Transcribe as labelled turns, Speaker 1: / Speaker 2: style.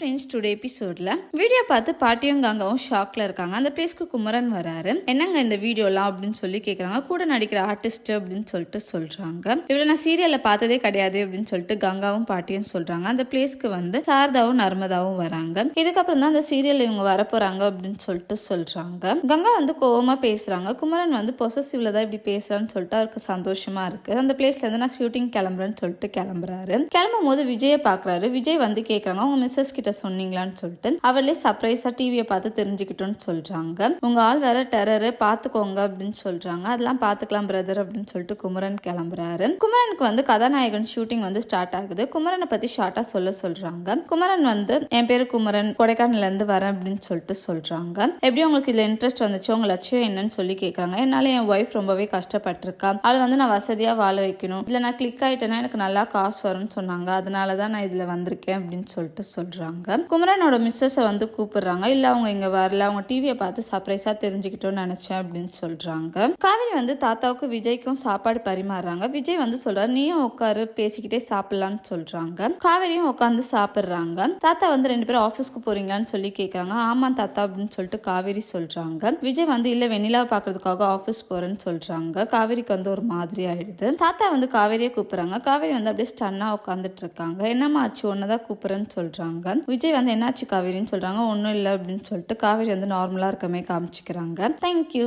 Speaker 1: Friends today எபிசோடில் video பார்த்து பாட்டியும் கங்காவும் ஷாக்கில் இருக்காங்க. அந்த பிளேஸ்க்கு குமரன் வராரு. என்னங்க இந்த வீடியோலாம் அப்படின்னு சொல்லி கேட்குறாங்க கூட நடிக்கிற ஆர்டிஸ்ட் அப்படின்னு சொல்லிட்டு சொல்கிறாங்க இவ்வளோ நான் சீரியலில் பார்த்ததே கிடையாது அப்படின்னு சொல்லிட்டு கங்காவும் பாட்டியும் சொல்கிறாங்க அந்த பிளேஸ்க்கு வந்து சாரதாவும் நர்மதாவும் வராங்க. இதுக்கப்புறம் தான் அந்த சீரியல் இவங்க வரப்போகிறாங்க அப்படின்னு சொல்லிட்டு சொல்கிறாங்க கங்கா வந்து கோவமாக பேசுகிறாங்க குமரன் வந்து பொசசிவ்ல தான் இப்படி பேசுகிறான்னு சொல்லிட்டு அவருக்கு சந்தோஷமா இருக்கு. அந்த பிளேஸ்ல இருந்து நான் ஷூட்டிங் கிளம்புறேன்னு சொல்லிட்டு கிளம்புறாரு. கிளம்பும் போது விஜயை பார்க்குறாரு. விஜய் வந்து கேட்குறாங்க அவங்க மிஸ்ஸஸ் கிட்ட சொன்னீங்களான்னு சொல்லிட்டு அவளே சர்ப்ரைஸாக டிவியை பார்த்து தெரிஞ்சுக்கிட்டோன்னு சொல்றாங்க. உங்க ஆள் வேற டெரரு பார்த்துக்கோங்க அப்படின்னு சொல்றாங்க. அதெல்லாம் பார்த்துக்கலாம் பிரதர் அப்படின்னு சொல்லிட்டு குமரன் கிளம்புறாரு. குமரனுக்கு வந்து கதாநாயகன் ஷூட்டிங் வந்து ஸ்டார்ட் ஆகுது. குமரனை பத்தி ஷார்ட்டா சொல்ல சொல்றாங்க. குமரன் வந்து என் பேரு குமரன் கொடைக்கானல்ல இருந்து வரேன் அப்படின்னு சொல்லிட்டு சொல்றாங்க. எப்படி உங்களுக்கு இதுல இன்ட்ரெஸ்ட் வந்துச்சு உங்க லட்சியம் என்னன்னு சொல்லி கேட்குறாங்க என்னால என் ஒய்ஃப் ரொம்பவே கஷ்டப்பட்டிருக்கா. அவளை வந்து நான் வசதியா வாழ வைக்கணும். இதுல நான் கிளிக் ஆயிட்டேன்னா எனக்கு நல்லா காசு வரும்னு சொன்னாங்க. அதனால தான் நான் இதுல வந்திருக்கேன் அப்படின்னு சொல்லிட்டு சொல்கிறாங்க குமரனோட மிஸ்ஸஸை வந்து கூப்பிடுறாங்க. இல்லை அவங்க இங்கே வரல. அவங்க டிவியை பார்த்து சர்ப்ரைஸாக தெரிஞ்சுக்கிட்டோம்னு நினச்சேன் அப்படின்னு சொல்கிறாங்க காவிரி வந்து தாத்தாவுக்கு விஜய்க்கும் சாப்பாடு பரிமாறுறாங்க. விஜய் வந்து சொல்கிறார் நீயும் உட்காரு பேசிக்கிட்டே சாப்பிட்லான்னு சொல்கிறாங்க காவிரியும் உட்காந்து சாப்பிட்றாங்க. தாத்தா வந்து ரெண்டு பேரும் ஆஃபீஸ்க்கு போகிறீங்களான்னு சொல்லி கேட்குறாங்க ஆமாம் தாத்தா அப்படின்னு சொல்லிட்டு காவேரி சொல்கிறாங்க விஜய் வந்து இல்லை வெண்ணிலாவை பார்க்கறதுக்காக ஆஃபீஸ் போகிறேன்னு சொல்கிறாங்க காவேரிக்கு வந்து ஒரு மாதிரி ஆயிடுது. தாத்தா வந்து காவேரியை கூப்பிட்றாங்க. காவேரி வந்து அப்படியே ஸ்டன்னாக உட்காந்துட்டு இருக்காங்க. என்னம்மா ஆச்சு? ஒன்றா தான் கூப்பிட்றேன்னு சொல்கிறாங்க விஜய் வந்து என்னாச்சு காவேரின்னு சொல்கிறாங்க ஒன்றும் இல்லை அப்படின்னு சொல்லிட்டு காவேரி வந்து நார்மலாக இருக்கமே காமிச்சிக்கிறாங்க. தேங்க்யூ